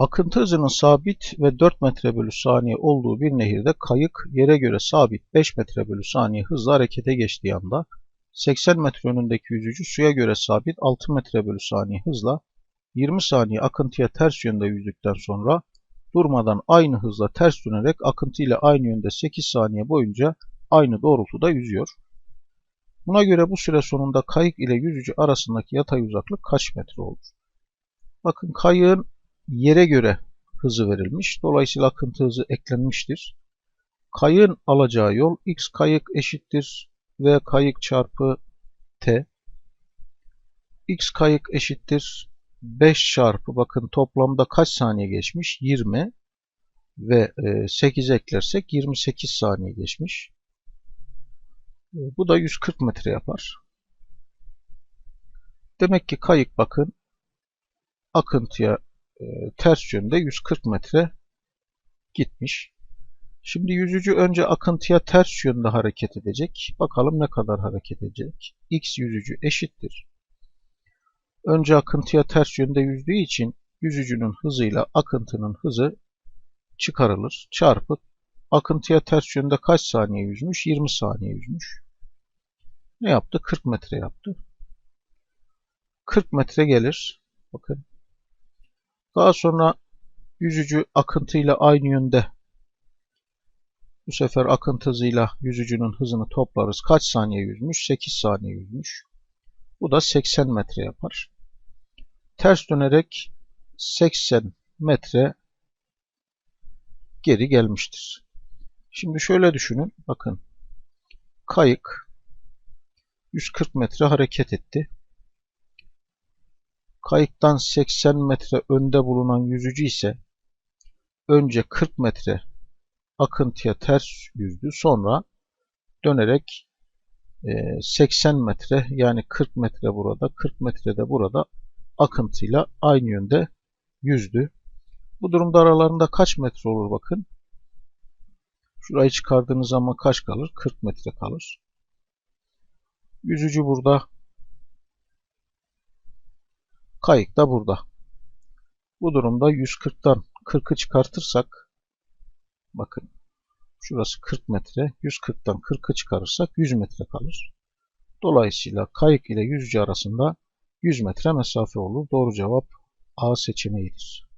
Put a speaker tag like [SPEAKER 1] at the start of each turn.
[SPEAKER 1] Akıntı hızının sabit ve 4 metre bölü saniye olduğu bir nehirde kayık yere göre sabit 5 metre bölü saniye hızla harekete geçtiği anda 80 metre önündeki yüzücü suya göre sabit 6 metre bölü saniye hızla 20 saniye akıntıya ters yönde yüzdükten sonra durmadan aynı hızla ters dönerek akıntı ile aynı yönde 8 saniye boyunca aynı doğrultuda yüzüyor. Buna göre bu süre sonunda kayık ile yüzücü arasındaki yatay uzaklık kaç metre olur? Bakın kayığın yere göre hızı verilmiş. Dolayısıyla akıntı hızı eklenmiştir. Kayığın alacağı yol x kayık eşittir v kayık çarpı t. x kayık eşittir 5 çarpı bakın toplamda kaç saniye geçmiş? 20 ve 8 eklersek 28 saniye geçmiş. Bu da 140 metre yapar. Demek ki kayık bakın akıntıya e, ters yönde 140 metre gitmiş. Şimdi yüzücü önce akıntıya ters yönde hareket edecek. Bakalım ne kadar hareket edecek. X yüzücü eşittir. Önce akıntıya ters yönde yüzdüğü için yüzücünün hızıyla akıntının hızı çıkarılır. Çarpı akıntıya ters yönde kaç saniye yüzmüş? 20 saniye yüzmüş. Ne yaptı? 40 metre yaptı. 40 metre gelir. Bakın. Daha sonra yüzücü akıntıyla aynı yönde bu sefer akıntı hızıyla yüzücünün hızını toplarız. Kaç saniye yüzmüş? 8 saniye yüzmüş. Bu da 80 metre yapar. Ters dönerek 80 metre geri gelmiştir. Şimdi şöyle düşünün. Bakın. Kayık 140 metre hareket etti. Kayıktan 80 metre önde bulunan yüzücü ise önce 40 metre akıntıya ters yüzdü. Sonra dönerek 80 e, metre yani 40 metre burada 40 metre de burada akıntıyla aynı yönde yüzdü. Bu durumda aralarında kaç metre olur bakın. Şurayı çıkardığınız zaman kaç kalır? 40 metre kalır. Yüzücü burada. Kayık da burada. Bu durumda 140'tan 40'ı çıkartırsak bakın şurası 40 metre 140'tan 40'ı çıkarırsak 100 metre kalır. Dolayısıyla kayık ile yüzücü arasında 100 metre mesafe olur. Doğru cevap A seçeneğidir.